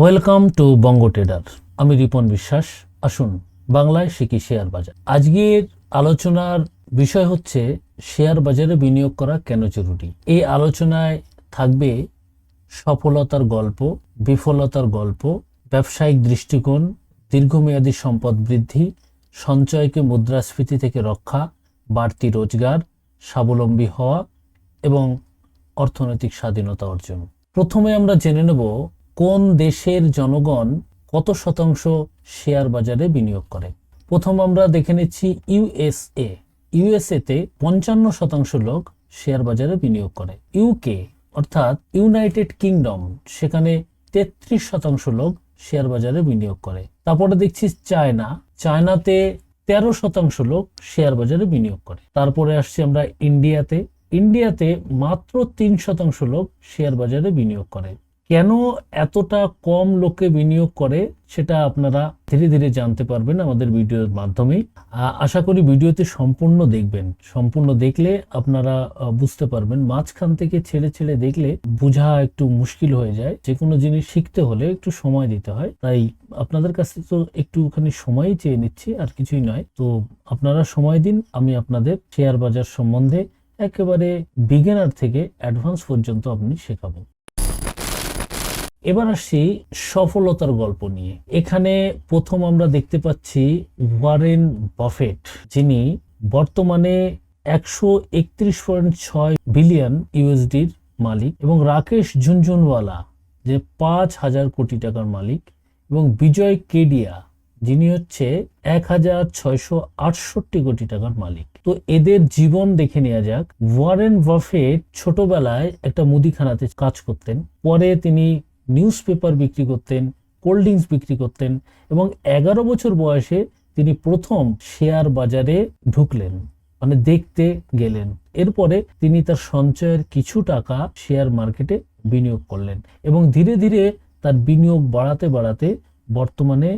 Welcome to Banga tedder. আমি রিপন বিশ্বাস। আসুন, বাংলায় শিখি শেয়ার বাজার। আজকের আলোচনার বিষয় হচ্ছে, শেয়ার বাজারে বিনিয়োগ করা কেন জরুরি? এই আলোচনায় থাকবে সফলতার গল্প, বিফলতার গল্প, ব্যবসায়িক দৃষ্টিকোণ, দীর্ঘমেয়াদী সম্পদ বৃদ্ধি, সঞ্চয়কে মুদ্রাস্ফীতি থেকে রক্ষা, বাড়তি রোজগার, স্বাবলম্বী হওয়া এবং অর্থনৈতিক স্বাধীনতা অর্জন। প্রথমে আমরা জেনে নেব কোন দেশের জনগণ কত শতাংশ শেয়ার বাজারে বিনিয়োগ করে? প্রথম আমরা দেখে নিচ্ছি ইউএসএ ইউএসএতে পঞ্চান্ন শতাংশ লোক শেয়ার বাজারে বিনিয়োগ করে। ইউকে অর্থাৎ ইউনাইটেড কিংডম, সেখানে তেত্রিশ শতাংশ লোক শেয়ার বাজারে বিনিয়োগ করে। তারপরে দেখছি চায়না। চায়নাতে তেরো শতাংশ লোক শেয়ার বাজারে বিনিয়োগ করে। তারপরে আসছি আমরা ইন্ডিয়াতে। ইন্ডিয়াতে মাত্র তিন শতাংশ লোক শেয়ার বাজারে বিনিয়োগ করে। কেন এতটা কম লোকে বিনিয়োগ করে সেটা আপনারা ধীরে ধীরে জানতে পারবেন আমাদের ভিডিওর মাধ্যমেই আশা করি ভিডিওতে সম্পূর্ণ দেখবেন। সম্পূর্ণ দেখলে আপনারা বুঝতে পারবেন। মাঝখান থেকে ছেড়ে ছেড়ে দেখলে বোঝা একটু মুশকিল হয়ে যায়। যে কোনো জিনিস শিখতে হলে একটু সময় দিতে হয়। তাই আপনাদের কাছে তো একটুখানি সময়ই চেয়ে নিচ্ছি, আর কিছুই নয়। তো আপনারা সময় দিন, আমি আপনাদের শেয়ার বাজার সম্বন্ধে একেবারে বিগিনার থেকে অ্যাডভান্স পর্যন্ত আপনি শেখাবো। এবার আসি সফলতার গল্প নিয়ে। এখানে প্রথম আমরা দেখতে পাচ্ছি ওয়ারেন বাফেট, যিনি বর্তমানে একশো একত্রিশ পয়েন্ট ছয় বিলিয়ন ইউএসডির মালিক এবং রাকেশ ঝুনঝুনওয়ালা, যে পাঁচ হাজার কোটি টাকার মালিক, এবং বিজয় কেডিয়া, যিনি হচ্ছে এক হাজার ছয়শো আটষট্টি কোটি টাকার মালিক। তো এদের জীবন দেখে নেওয়া যাক। ওয়ারেন বাফেট ছোটবেলায় একটা মুদিখানাতে কাজ করতেন। পরে তিনি নিউজ পেপার বিক্রি করতেন কোল্ড ড্রিঙ্কস বিক্রি করতেন এবং এগারো বছর বয়সে তিনি প্রথম শেয়ার বাজারে ঢুকলেন মানে দেখতে গেলেন। এরপরে তিনি তার সঞ্চয়ের কিছু টাকা শেয়ার মার্কেটে বিনিয়োগ করলেন এবং ধীরে ধীরে তার বিনিয়োগ বাড়াতে বাড়াতে বর্তমানে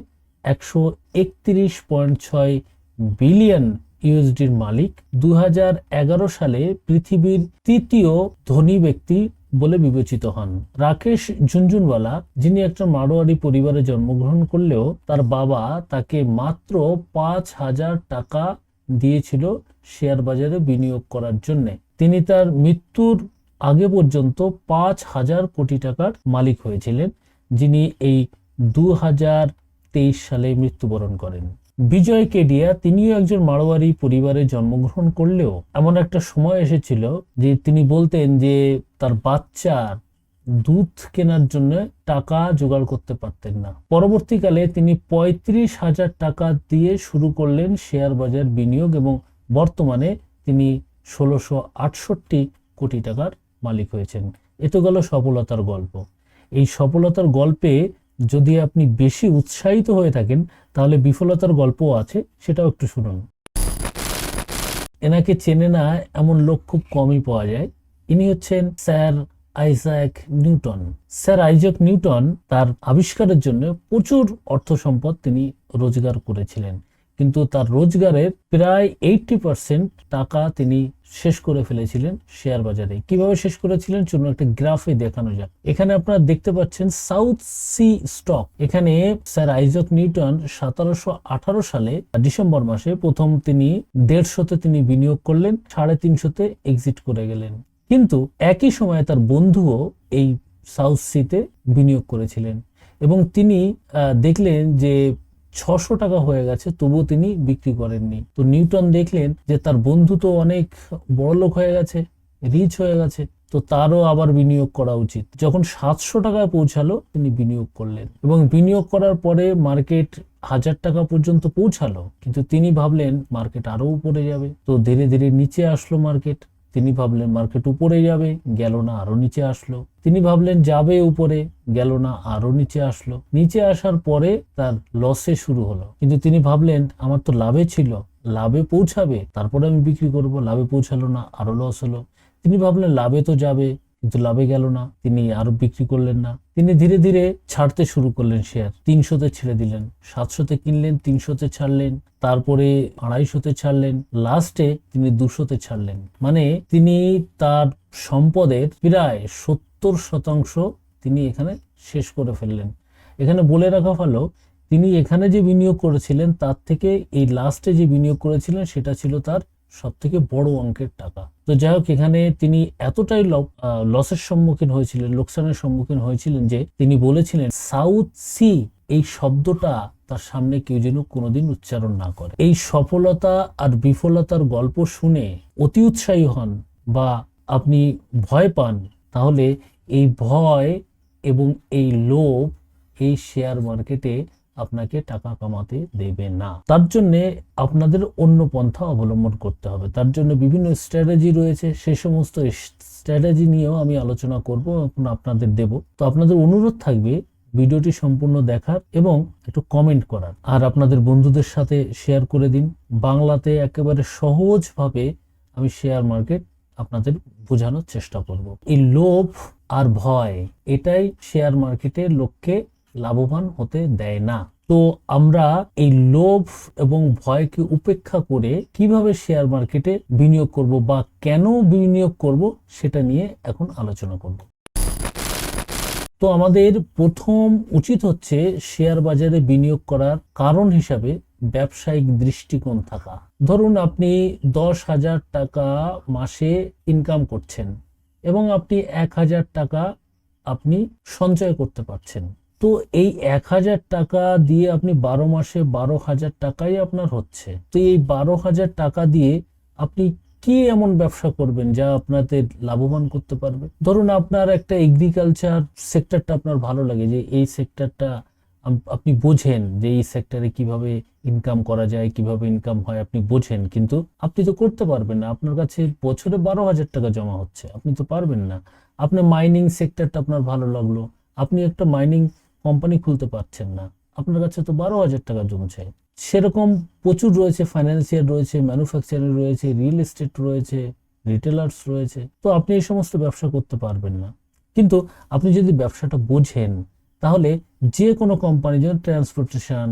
একশো একত্রিশ পয়েন্ট ছয় বিলিয়ন ইউএসডির মালিক। দু হাজার এগারো সালে পৃথিবীর তৃতীয় ধনী ব্যক্তি বলে বিবেচিত হন। রাকেশ ঝুনঝুনওয়ালা, যিনি একটা মারোয়ারি পরিবারে জন্মগ্রহণ করলেও তার বাবা তাকে মাত্র পাঁচ হাজার টাকা দিয়েছিল শেয়ার বাজারে বিনিয়োগ করার জন্য। তিনি তার মৃত্যুর আগে পর্যন্ত পাঁচ হাজার কোটি টাকার মালিক হয়েছিলেন, যিনি এই দু হাজার তেইশ সালে মৃত্যুবরণ করেন। বিজয় কেডিয়া তিনিও একজন মারোয়ারি পরিবারে জন্মগ্রহণ করলেও এমন একটা সময় এসেছিল যে তিনি বলতেন যে তার বাচ্চার দুধ কেনার জন্য টাকা জোগাড় করতে পারতেন না। পরবর্তীকালে তিনি পঁয়ত্রিশ হাজার টাকা দিয়ে শুরু করলেন শেয়ার বাজার বিনিয়োগ এবং বর্তমানে তিনি ষোলোশো আটষট্টি কোটি টাকার মালিক হয়েছেন। এ তো গেল সফলতার গল্প। এই সফলতার গল্পে যদি আপনি বেশি উৎসাহিত হয়ে থাকেন, তাহলে বিফলতার গল্পও আছে, সেটাও একটু শুনুন। এনাকে চেনে না এমন লোক খুব কমই পাওয়া যায়। ইনি হচ্ছেন sir Isaac Newton. Sir Isaac Newton তার আবিষ্কারের জন্য প্রচুর অর্থ সম্পদ তিনি রোজগার করেছিলেন। কিন্তু তার রোজগারের প্রায় এইটটি পার্সেন্ট টাকা তিনি শেষ করে ফেলেছিলেন শেয়ার বাজারে। কীভাবে শেষ করেছিলেন? চলুন একটা গ্রাফে দেখানো যাক। এখানে আপনারা দেখতে পাচ্ছেন সাউথ সি স্টক এখানে স্যার আইজক নিউটন সতেরোশো আঠারো সালে ডিসেম্বর মাসে প্রথম তিনি দেড়শোতে তিনি বিনিয়োগ করলেন, সাড়ে তিনশোতে এক্সিট করে গেলেন। কিন্তু একই সময়ে তার বন্ধুও এই সাউথ সিতে বিনিয়োগ করেছিলেন। এবং তিনি দেখলেন যে ছশো টাকা হয়ে গেছে, তবুও তিনি বিক্রি করেননি। তো নিউটন দেখলেন যে তার বন্ধু তো অনেক বড় লোক হয়ে গেছে রিচ হয়ে গেছে, তো তারও আবার বিনিয়োগ করা উচিত। যখন সাতশো টাকায় পৌঁছালো, তিনি বিনিয়োগ করলেন এবং বিনিয়োগ করার পরে মার্কেট হাজার টাকা পর্যন্ত পৌঁছালো। কিন্তু তিনি ভাবলেন, মার্কেট আরও উপরে যাবে। তো ধীরে ধীরে নিচে আসলো মার্কেট। তিনি ভাবলেন মার্কেট উপরে যাবে, গেল না আরও নিচে আসলো। তিনি ভাবলেন যাবে উপরে, গেল না আরও নিচে আসলো। নিচে আসার পরে তার লসে শুরু হলো। কিন্তু তিনি ভাবলেন, আমার তো লাভে ছিল, লাভে পৌঁছাবে, তারপরে আমি বিক্রি করব, লাভে পৌঁছালো না, আরও লস হলো। তিনি ভাবলেন, লাভে তো যাবে কিন্তু লাভে গেল না, তিনি আরও বিক্রি করলেন না। তিনি ধীরে ধীরে ছাড়তে শুরু করলেন শেয়ার তিনশোতে ছেড়ে দিলেন, সাতশোতে কিনলেন, তিনশোতে ছাড়লেন, তারপরে আড়াইশোতে ছাড়লেন লাস্টে তিনি দুশোতে ছাড়লেন। মানে তিনি তার সম্পদের প্রায় সত্তর শতাংশ তিনি এখানে শেষ করে ফেললেন। এখানে বলে রাখা ভালো, তিনি এখানে যে বিনিয়োগ করেছিলেন, তার থেকে এই লাস্টে যে বিনিয়োগ করেছিলেন, সেটা ছিল তার সব থেকে বড় অঙ্কের টাকা। তো যাই হোক এখানে তিনি এতটাই লসের সম্মুখীন হয়েছিলেন, লোকসানের সম্মুখীন হয়েছিলেন যে তিনি বলেছিলেন, সাউথ সি এই শব্দটা তার সামনে কেউ যেন কোনোদিন উচ্চারণ না করে। এই সফলতা আর বিফলতার গল্প শুনে অতি উৎসাহী হন বা আপনি ভয় পান, তাহলে এই ভয় এবং এই লোভ এই শেয়ার মার্কেটে আপনাকে টাকা কামাতে দেবে না। তার জন্য আপনাদের অন্য পন্থা অবলম্বন করতে হবে। তার জন্য বিভিন্ন স্ট্র্যাটেজি রয়েছে। সে সমস্ত স্ট্র্যাটেজি নিয়েও আমি আলোচনা করব এবং আপনাদের দেব। তো আপনাদের অনুরোধ থাকবে ভিডিওটি সম্পূর্ণ দেখার এবং একটু কমেন্ট করার। আর আপনাদের বন্ধুদের সাথে শেয়ার করে দিন। বাংলাতে একেবারে সহজভাবে আমি শেয়ার মার্কেট আপনাদের বোঝানোর চেষ্টা করব। এই লোভ আর ভয়, এটাই শেয়ার মার্কেটের লোককে লাভবান হতে দেয় না। তো আমরা এই লোভ এবং ভয়কে উপেক্ষা করে কীভাবে শেয়ার মার্কেটে বিনিয়োগ করব বা কেন বিনিয়োগ করব সেটা নিয়ে এখন আলোচনা করব। তো আমাদের প্রথম উচিত হচ্ছে শেয়ার বাজারে বিনিয়োগ করার কারণ হিসাবে ব্যবসায়িক দৃষ্টিকোণ থাকা। ধরুন আপনি দশ হাজার টাকা মাসে ইনকাম করছেন এবং আপনি এক হাজার টাকা আপনি সঞ্চয় করতে পারছেন। তো এই এক হাজার টাকা দিয়ে আপনি বারো মাসে বারো হাজার টাকাই আপনার হচ্ছে। তো এই বারো হাজার টাকা দিয়ে আপনি কি এমন ব্যবসা করবেন যা আপনাদের লাভবান করতে পারবে? ধরুন আপনার একটা এগ্রিকালচার সেক্টরটা আপনার ভালো লাগে যে এই সেক্টরটা আপনি বোঝেন যে এই সেক্টরে কীভাবে ইনকাম করা যায়, কীভাবে ইনকাম হয়, আপনি বোঝেন। কিন্তু আপনি তো করতে পারবেন না। আপনার কাছে বছরে বারো হাজার টাকা জমা হচ্ছে। আপনি তো পারবেন না। আপনার মাইনিং সেক্টরটা আপনার ভালো লাগল। আপনি একটা মাইনিং কোম্পানি খুলতে পারছেন না। আপনার কাছে তো বারো হাজার টাকা জমছে। সেরকম প্রচুর রয়েছে ফাইন্যান্সিয়াল রয়েছে ম্যানুফ্যাকচারিং রয়েছে রিয়েল এস্টেট রয়েছে রিটেলার্স রয়েছে। তো আপনি এই সমস্ত ব্যবসা করতে পারবেন না। কিন্তু আপনি যদি ব্যবসাটা বোঝেন, তাহলে যে কোনো কোম্পানি যেমন ট্রান্সপোর্টেশন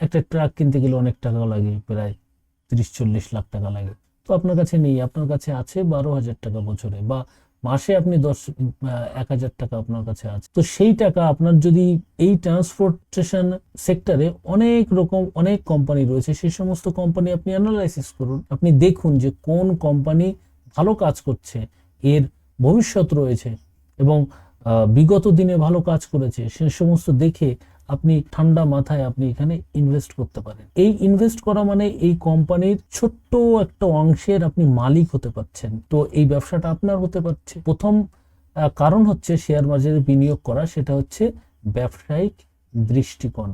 একটা ট্রাক কিনতে গেলে অনেক টাকা লাগে, প্রায় তিরিশ, চল্লিশ লাখ টাকা লাগে। তো আপনার কাছে নেই, আপনার কাছে আছে বারো হাজার টাকা বছরে, বা মাসে আপনি দশ এক হাজার টাকা আপনার কাছে আছে। তো সেই টাকা আপনার যদি এই ট্রান্সপোর্টেশন সেক্টরে অনেক রকম, অনেক কোম্পানি রয়েছে, সেই সমস্ত কোম্পানি আপনি অ্যানালাইসিস করুন। আপনি দেখুন যে কোন কোম্পানি ভালো কাজ করছে, এর ভবিষ্যৎ রয়েছে এবং বিগত দিনে ভালো কাজ করেছে, সে সমস্ত দেখে আপনি ঠান্ডা মাথায় আপনি এখানে ইনভেস্ট করতে পারেন। এই ইনভেস্ট করা মানে এই কোম্পানির ছোট্ট একটা অংশের আপনি মালিক হতে পারছেন। তো এই ব্যবসাটা আপনার হতে পারছে। প্রথম কারণ হচ্ছে শেয়ার বাজারে বিনিয়োগ করা, সেটা হচ্ছে ব্যবসায়িক দৃষ্টিকোণ।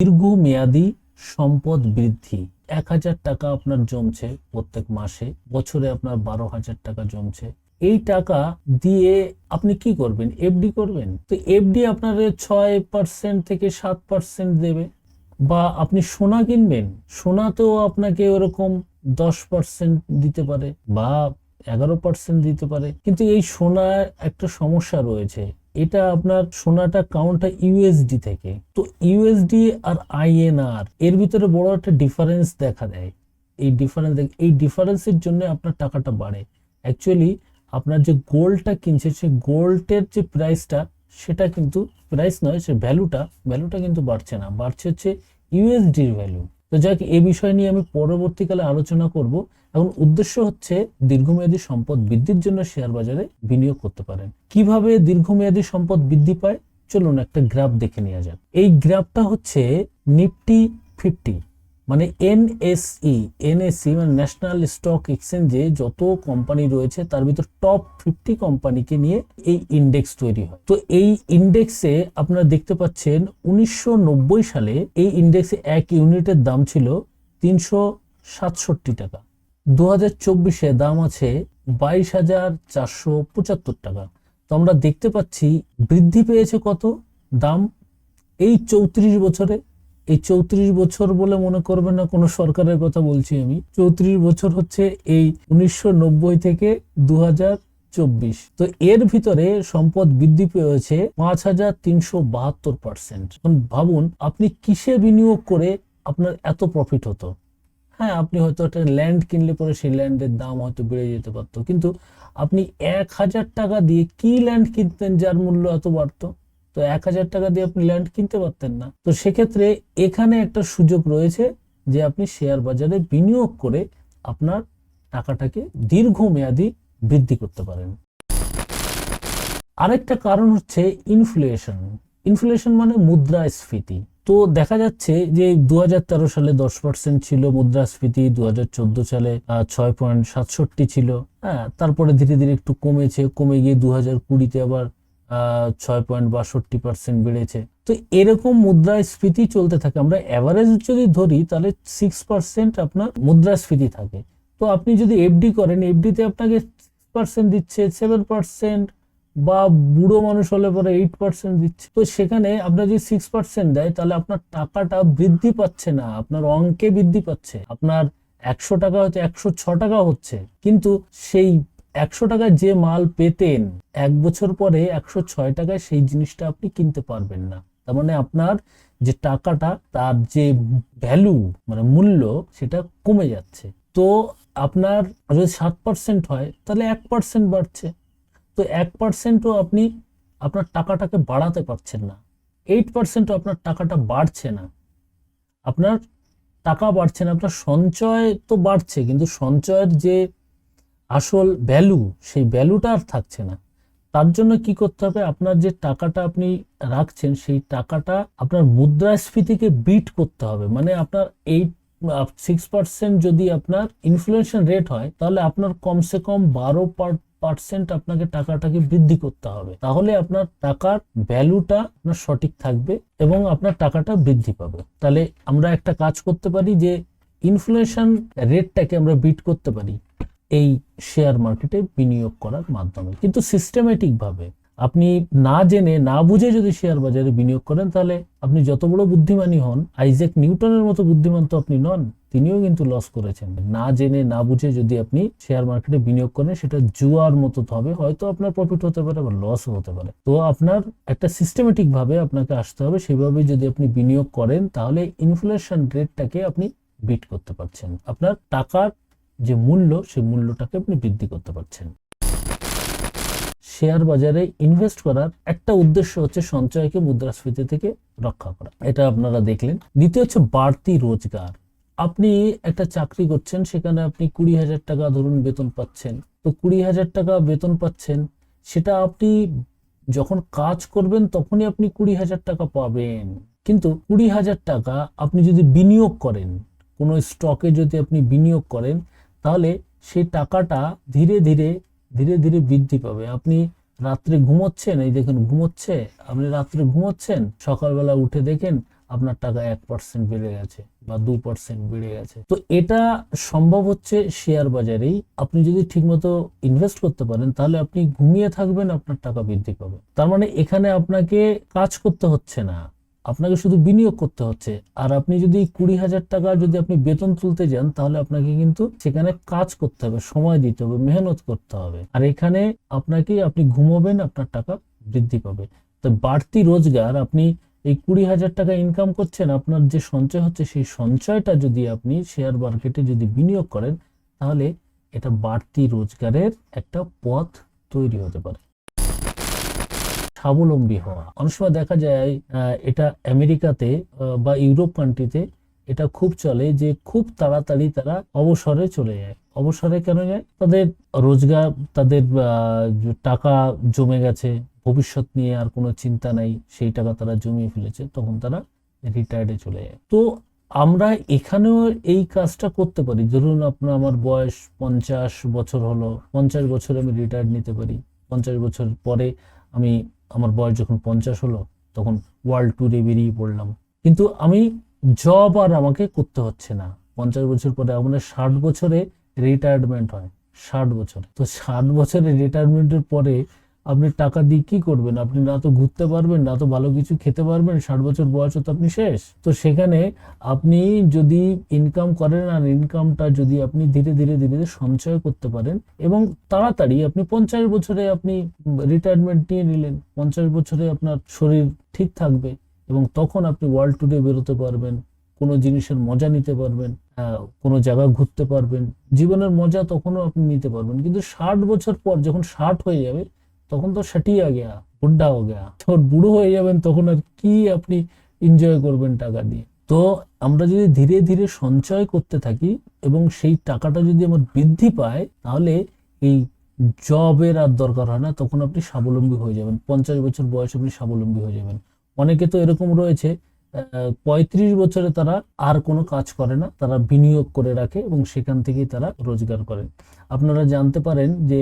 দীর্ঘমেয়াদী সম্পদ বৃদ্ধি। এক হাজার টাকা আপনার জমছে প্রত্যেক মাসে। বছরে আপনার বারো হাজার টাকা জমছে। এই টাকা দিয়ে আপনি কি করবেন? এফডি করবেন? তো এফডি আপনার ছয় পার্সেন্ট থেকে সাত পার্সেন্ট দেবে। বা আপনি সোনা কিনবেন, সোনাতেও আপনাকে ওরকম দশ পার্সেন্ট দিতে পারে বা এগারো পার্সেন্ট দিতে পারে। কিন্তু এই সোনার একটা সমস্যা রয়েছে। এটা আপনার সোনাটা কাউন্টটা ইউএসডি থেকে। তো ইউএসডি আর আইএনআর এর ভিতরে বড় একটা ডিফারেন্স দেখা দেয়। এই ডিফারেন্স এই ডিফারেন্সের জন্য আপনার টাকাটা বাড়ে। অ্যাকচুয়ালি আপনার যে গোল্ডটা কিনছে, সে গোল্ডের যে প্রাইসটা সেটা কিন্তু প্রাইস নয়, সে ভ্যালুটা ভ্যালুটা কিন্তু বাড়ছে না। বাড়ছে হচ্ছে ইউএসডির ভ্যালু তো যাক, এ বিষয় নিয়ে আমি পরবর্তীকালে আলোচনা করব। এখন উদ্দেশ্য হচ্ছে দীর্ঘমেয়াদী সম্পদ বৃদ্ধির জন্য শেয়ার বাজারে বিনিয়োগ করতে পারেন। কীভাবে দীর্ঘমেয়াদী সম্পদ বৃদ্ধি পায়? চলুন একটা গ্রাফ দেখে নেওয়া যাক। এই গ্রাফটা হচ্ছে নিফটি ফিফটি মানে এনএসই এনএসই মানে ন্যাশনাল স্টক এক্সচেঞ্জে যত কোম্পানি রয়েছে, তার ভিতর টপ ফিফটি কোম্পানিকে নিয়ে এই ইন্ডেক্স তৈরি হয়। তো এই ইন্ডেক্সে আপনারা দেখতে পাচ্ছেন, উনিশশো নব্বই সালে এই ইন্ডেক্সে এক ইউনিটের দাম ছিল তিনশো সাতষট্টি টাকা। দু হাজার চব্বিশে দাম আছে বাইশ হাজার চারশো পঁচাত্তর টাকা। তো আমরা দেখতে পাচ্ছি, বৃদ্ধি পেয়েছে কত? দাম এই চৌত্রিশ বছরে এই চৌত্রিশ বছর বলে মনে করবেন না, কোনো সরকারের কথা বলছি আমি। চৌত্রিশ বছর হচ্ছে এই উনিশশো নব্বই থেকে দু চব্বিশ। তো এর ভিতরে সম্পদ বৃদ্ধি পেয়েছে পাঁচ হাজার তিনশো বাহাত্তর পার্সেন্ট ভাবুন, আপনি কিসে বিনিয়োগ করে আপনার এত প্রফিট হতো? হ্যাঁ আপনি হয়তো একটা ল্যান্ড কিনলে পরে সেই ল্যান্ডের দাম হয়তো বেড়ে যেতে পারতো। কিন্তু আপনি এক হাজার টাকা দিয়ে কি ল্যান্ড কিনতেন যার মূল্য এত বাড়তো? তো এক হাজার টাকা দিয়ে আপনি ল্যান্ড কিনতে পারতেন না। তো সেক্ষেত্রে এখানে একটা সুযোগ রয়েছে যে আপনি শেয়ার বাজারে বিনিয়োগ করে আপনার টাকাটাকে দীর্ঘমেয়াদী বৃদ্ধি করতে পারেন। আরেকটা কারণ হচ্ছে ইনফ্লেশন ইনফ্লেশন মানে মুদ্রাস্ফীতি। তো দেখা যাচ্ছে যে দু হাজার তেরো সালে দশ পার্সেন্ট ছিল মুদ্রাস্ফীতি দু হাজার চোদ্দ সালে ছয় পয়েন্ট সাতষট্টি ছিল। হ্যাঁ তারপরে ধীরে ধীরে একটু কমেছে। কমে গিয়ে দু হাজার কুড়িতে আবার ছয় পয়েন্ট বাষট্টি পার্সেন্ট বেড়েছে। তো এরকম মুদ্রাস্ফীতি চলতে থাকে। আমরা অ্যাভারেজ যদি ধরি, তাহলে সিক্স পার্সেন্ট আপনার মুদ্রাস্ফীতি থাকে। তো আপনি যদি এফডি করেন এফডিতে আপনাকে পার্সেন্ট দিচ্ছে সেভেন পার্সেন্ট বা বুড়ো মানুষ হলে পরে এইট পার্সেন্ট দিচ্ছে। তো সেখানে আপনার যদি সিক্স পার্সেন্ট দেয়, তাহলে আপনার টাকাটা বৃদ্ধি পাচ্ছে না। আপনার অঙ্কে বৃদ্ধি পাচ্ছে। আপনার একশো টাকা হয়তো একশো ছ টাকা হচ্ছে। কিন্তু সেই একশো টাকায় যে মাল পেতেন, এক বছর পরে একশো ছয় টাকায় সেই জিনিসটা আপনি কিনতে পারবেন না। তার মানে আপনার যে টাকাটা, তার যে ভ্যালু মানে মূল্য, সেটা কমে যাচ্ছে। তো আপনার যদি সাত পার্সেন্ট হয়, তাহলে এক পার্সেন্ট বাড়ছে। তো এক পার্সেন্টও আপনি আপনার টাকাটাকে বাড়াতে পারছেন না। এইট পার্সেন্টও আপনার টাকাটা বাড়ছে না। আপনার টাকা বাড়ছে না, আপনার সঞ্চয় তো বাড়ছে, কিন্তু সঞ্চয়ের যে আসল ভ্যালু সেই ভ্যালুটা আর থাকছে না। তার জন্য কি করতে হবে? আপনার যে টাকাটা আপনি রাখছেন, সেই টাকাটা আপনার মুদ্রাস্ফীতিকে বিট করতে হবে। মানে আপনার এইট সিক্স পার্সেন্ট যদি আপনার ইনফ্লুয়েশন রেট হয়, তাহলে আপনার কমসে কম বারো পার্সেন্ট আপনাকে টাকাটাকে বৃদ্ধি করতে হবে। তাহলে আপনার টাকার ভ্যালুটা আপনার সঠিক থাকবে এবং আপনার টাকাটা বৃদ্ধি পাবে। তাহলে আমরা একটা কাজ করতে পারি যে ইনফ্লুয়েশন রেটটাকে আমরা বিট করতে পারি। এই শেয়ার মার্কেটে বিনিয়োগ করার মাধ্যমে। কিন্তু সিস্টেমেটিক ভাবে আপনি না জেনে, না বুঝে যদি শেয়ার বাজারে বিনিয়োগ করেন, তাহলে আপনি যত বড় বুদ্ধিমানই হন আইজেক নিউটনের মতো বুদ্ধিমান তো আপনি নন, তিনিও কিন্তু লস করেছেন। না জেনে, না বুঝে যদি আপনি শেয়ার মার্কেটে বিনিয়োগ করেন, সেটা জুয়ার মতো হবে, হয়তো আপনার প্রফিট হতে পারে বা লসও হতে পারে। তো আপনার একটা সিস্টেমেটিক ভাবে আপনাকে আসতে হবে, সেভাবে যদি আপনি বিনিয়োগ করেন, তাহলে ইনফ্লেশন রেটটাকে আপনি বিট করতে পারছেন। আপনার টাকার যে মূল্য, সেই মূল্যটাকে আপনি বৃদ্ধি করতে পারছেন। শেয়ার বাজারে ইনভেস্ট করার একটা উদ্দেশ্য হচ্ছে সঞ্চয়কে মুদ্রাস্ফীতি থেকে রক্ষা করা। এটা আপনারা দেখলেন। দ্বিতীয় হচ্ছে বাড়তি রোজগার। আপনি একটা চাকরি করছেন, সেখানে আপনি কুড়ি হাজার টাকা ধরুন বেতন পাচ্ছেন। তো কুড়ি হাজার টাকা বেতন পাচ্ছেন, সেটা আপনি যখন কাজ করবেন তখনই আপনি কুড়ি হাজার টাকা পাবেন। কিন্তু কুড়ি হাজার টাকা আপনি যদি বিনিয়োগ করেন, কোনো স্টকে যদি আপনি বিনিয়োগ করেন তাহলে সেই টাকাটা ধীরে ধীরে ধীরে ধীরে বৃদ্ধি পাবে। আপনি রাত্রে ঘুমোচ্ছেন, এই দেখুন ঘুমোচ্ছে, আপনি রাত্রে ঘুমোচ্ছেন, সকালবেলা উঠে দেখেন আপনার টাকা এক পার্সেন্ট বেড়ে গেছে বা দু পার্সেন্ট বেড়ে গেছে। তো এটা সম্ভব হচ্ছে শেয়ার বাজারেই। আপনি যদি ঠিকমতো ইনভেস্ট করতে পারেন, তাহলে আপনি ঘুমিয়ে থাকবেন, আপনার টাকা বৃদ্ধি পাবে। তার মানে এখানে আপনাকে কাজ করতে হচ্ছে না। আপনাকে শুধু বিনিয়োগ করতে হচ্ছে। আর আপনি যদি কুড়ি হাজার টাকা যদি আপনি বেতন তুলতে যান, তাহলে আপনাকে কিন্তু সেখানে কাজ করতে হবে, সময় দিতে হবে, মেহনত করতে হবে। আর এখানে আপনাকে, আপনি ঘুমোবেন, আপনার টাকা বৃদ্ধি পাবে। তো বাড়তি রোজগার, আপনি এই কুড়ি হাজার টাকা ইনকাম করছেন, আপনার যে সঞ্চয় হচ্ছে, সেই সঞ্চয়টা যদি আপনি শেয়ার মার্কেটে যদি বিনিয়োগ করেন, তাহলে এটা বাড়তি রোজগারের একটা পথ তৈরি হতে পারে। স্বাবলম্বী হওয়া। অনেক সময় দেখা যায় এটা আমেরিকাতে বা ইউরোপ কান্ট্রিতে এটা খুব চলে যে খুব তাড়াতাড়ি তারা অবসরে চলে যায়। অবসরে কেন যায়? তাদের রোজগার, তাদের টাকা জমে গেছে, ভবিষ্যৎ নিয়ে আর কোনো চিন্তা নাই, সেই টাকা তারা জমিয়ে ফেলেছে, তখন তারা রিটায়ার্ডে চলে যায়। তো আমরা এখানেও এই কাজটা করতে পারি। ধরুন আপনার আমার বয়স পঞ্চাশ বছর হলো, পঞ্চাশ বছর আমি রিটায়ার্ড নিতে পারি। পঞ্চাশ বছর পরে আমি আমার বয়স যখন পঞ্চাশ হলো, তখন ওয়ার্ল্ড ট্যুরে বেরিয়ে পড়লাম। কিন্তু আমি জব আর আমাকে করতে হচ্ছে না। পঞ্চাশ বছর পরে আমার ষাট বছরে রিটায়ারমেন্ট হয়। ষাট বছরে। তো ষাট বছরে রিটায়ারমেন্টের পরে আপনি টাকা দিয়ে কি করবেন? আপনি না তো ঘুরতে পারবেন, না তো ভালো কিছু খেতে পারবেন, ষাট বছর বয়সে তো আপনি শেষ। তো সেখানে আপনি যদি ইনকাম করেন আর ইনকামটা যদি আপনি ধীরে ধীরে ধীরে সঞ্চয় করতে পারেন এবং তাড়াতাড়ি আপনি পঞ্চাশ বছরে আপনি রিটায়ারমেন্ট নিয়ে নিলেন, পঞ্চাশ বছরে আপনার শরীর ঠিক থাকবে এবং তখন আপনি ওয়ার্ল্ড টুডে বেরোতে পারবেন, কোনো জিনিসের মজা নিতে পারবেন কোনো জায়গা ঘুরতে পারবেন, জীবনের মজা তখনও আপনি নিতে পারবেন। কিন্তু ষাট বছর পর যখন ষাট হয়ে যাবে তখন তো সাটিয়া গেয়া, বুড্ডা হয়ে গেয়া। যখন বুড়ো হয়ে যাবেন, তখন আর কি আপনি এনজয় করবেন টাকা দিয়ে? তো আমরা যদি ধীরে ধীরে সঞ্চয় করতে থাকি এবং সেই টাকাটা যদি আমার বৃদ্ধি পায়, তাহলে এই জবের আর দরকার হয় না, তখন আপনি স্বাবলম্বী হয়ে যাবেন। পঞ্চাশ বছর বয়সে আপনি স্বাবলম্বী হয়ে যাবেন। অনেকে তো এরকম রয়েছে পঁয়ত্রিশ বছরে তারা আর কোনো কাজ করে না, তারা বিনিয়োগ করে রাখে এবং সেখান থেকেই তারা রোজগার করেন আপনারা জানতে পারেন যে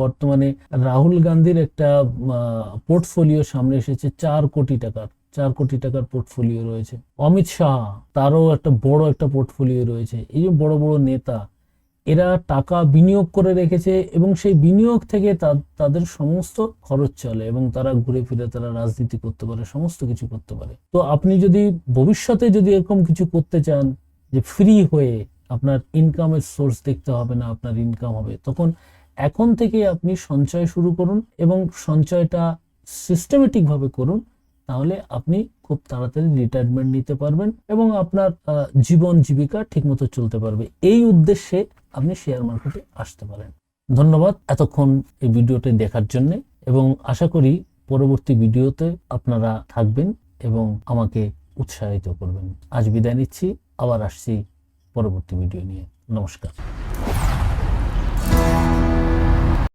বর্তমানে রাহুল গান্ধীর একটা পোর্টফোলিও সামনে এসেছে, চার কোটি টাকার, চার কোটি টাকার পোর্টফোলিও রয়েছে। অমিত শাহ, তারও একটা বড় একটা পোর্টফোলিও রয়েছে। এই যে বড় বড় নেতা, এরা টাকা বিনিয়োগ করে রেখেছে এবং সেই বিনিয়োগ থেকে তাদের সমস্ত খরচ চলে এবং তারা ঘুরে ফিরে, তারা রাজনীতি করতে পারে, সমস্ত কিছু করতে পারে। তো আপনি যদি ভবিষ্যতে যদি এরকম কিছু করতে চান, যে ফ্রি হয়ে আপনার ইনকামের সোর্স দেখতে হবে না, আপনার ইনকাম হবে, তখন এখন থেকে আপনি সঞ্চয় শুরু করুন এবং সঞ্চয়টা সিস্টেমেটিক ভাবে করুন, তাহলে আপনি খুব তাড়াতাড়ি রিটায়ারমেন্ট নিতে পারবেন এবং আপনার জীবন জীবিকা ঠিকমতো চলতে পারবে। এই উদ্দেশ্যে আপনি শেয়ার মার্কেটে আসতে পারেন। ধন্যবাদ এতক্ষণ এই ভিডিওটি দেখার জন্য এবং আশা করি পরবর্তী ভিডিওতে আপনারা থাকবেন এবং আমাকে উৎসাহিত করবেন। আজ বিদায় নিচ্ছি, আবার আসছি পরবর্তী ভিডিও নিয়ে। নমস্কার।